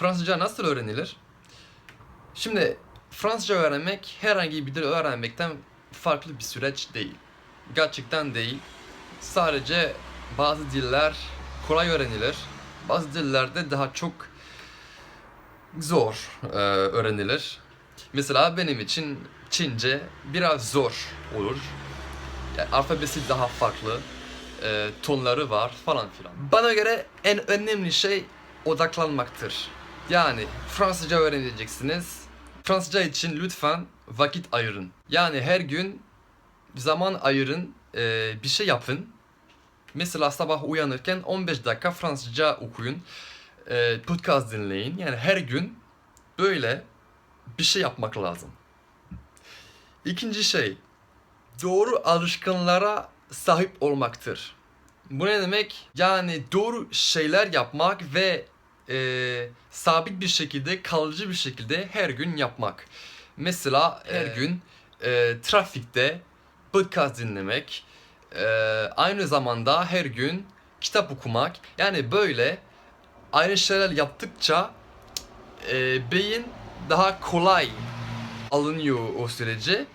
Fransızca nasıl öğrenilir? Şimdi Fransızca öğrenmek herhangi bir dil öğrenmekten farklı bir süreç değil. Gerçekten değil. Sadece bazı diller kolay öğrenilir. Bazı dillerde daha çok zor e, öğrenilir. Mesela benim için Çince biraz zor olur. Yani alfabesi daha farklı, e, tonları var falan filan. Bana göre en önemli şey odaklanmaktır. Yani Fransızca öğreneceksiniz. Fransızca için lütfen vakit ayırın. Yani her gün zaman ayırın, e, bir şey yapın. Mesela sabah uyanırken 15 dakika Fransızca okuyun, e, podcast dinleyin. Yani her gün böyle bir şey yapmak lazım. İkinci şey, doğru alışkanlara sahip olmaktır. Bu ne demek? Yani doğru şeyler yapmak ve e, sabit bir şekilde, kalıcı bir şekilde her gün yapmak. Mesela her Ee, gün e, trafikte podcast dinlemek, e, aynı zamanda her gün kitap okumak. Yani böyle aynı şeyler yaptıkça e, beyin daha kolay alınıyor o süreci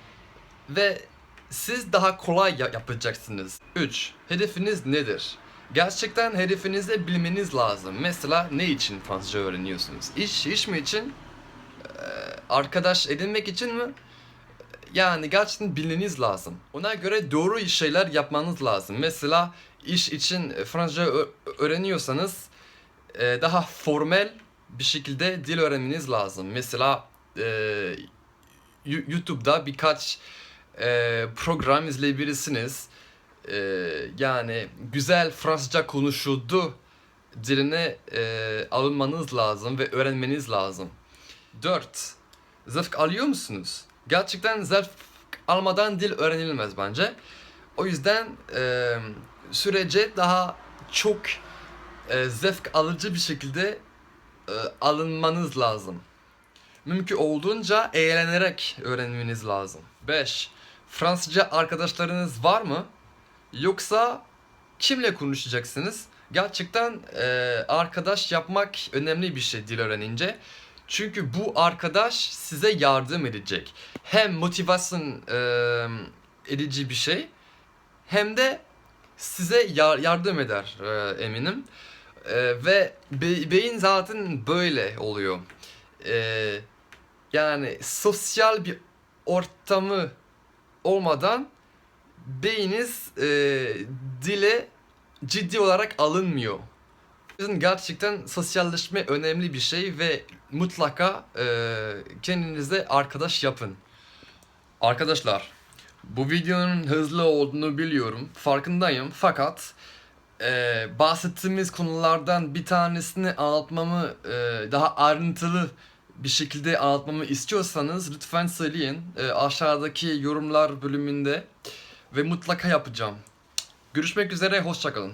ve siz daha kolay ya- yapacaksınız. 3. Hedefiniz nedir? Gerçekten hedefinizi bilmeniz lazım. Mesela ne için Fransızca öğreniyorsunuz? İş, iş mi için? Ee, arkadaş edinmek için mi? Yani gerçekten bilmeniz lazım. Ona göre doğru şeyler yapmanız lazım. Mesela iş için Fransızca öğreniyorsanız e, daha formel bir şekilde dil öğrenmeniz lazım. Mesela e, YouTube'da birkaç e, program izleyebilirsiniz. E, yani güzel Fransızca konuşuldu diline e, alınmanız lazım ve öğrenmeniz lazım. 4. Zevk alıyor musunuz? Gerçekten zevk almadan dil öğrenilmez bence. O yüzden e, sürece daha çok e, zevk alıcı bir şekilde e, alınmanız lazım. Mümkün olduğunca eğlenerek öğrenmeniz lazım. 5. Fransızca arkadaşlarınız var mı? Yoksa kimle konuşacaksınız? Gerçekten e, arkadaş yapmak önemli bir şey dil öğrenince. Çünkü bu arkadaş size yardım edecek. Hem motivasyon e, edici bir şey hem de size yar- yardım eder e, eminim. E, ve be- beyin zaten böyle oluyor. E, yani sosyal bir ortamı olmadan beyniniz e, dile ciddi olarak alınmıyor. Yüzden gerçekten sosyalleşme önemli bir şey ve mutlaka e, kendinize arkadaş yapın. Arkadaşlar, bu videonun hızlı olduğunu biliyorum, farkındayım fakat e, bahsettiğimiz konulardan bir tanesini anlatmamı e, daha ayrıntılı bir şekilde anlatmamı istiyorsanız lütfen söyleyin e, aşağıdaki yorumlar bölümünde ve mutlaka yapacağım. Görüşmek üzere, hoşçakalın.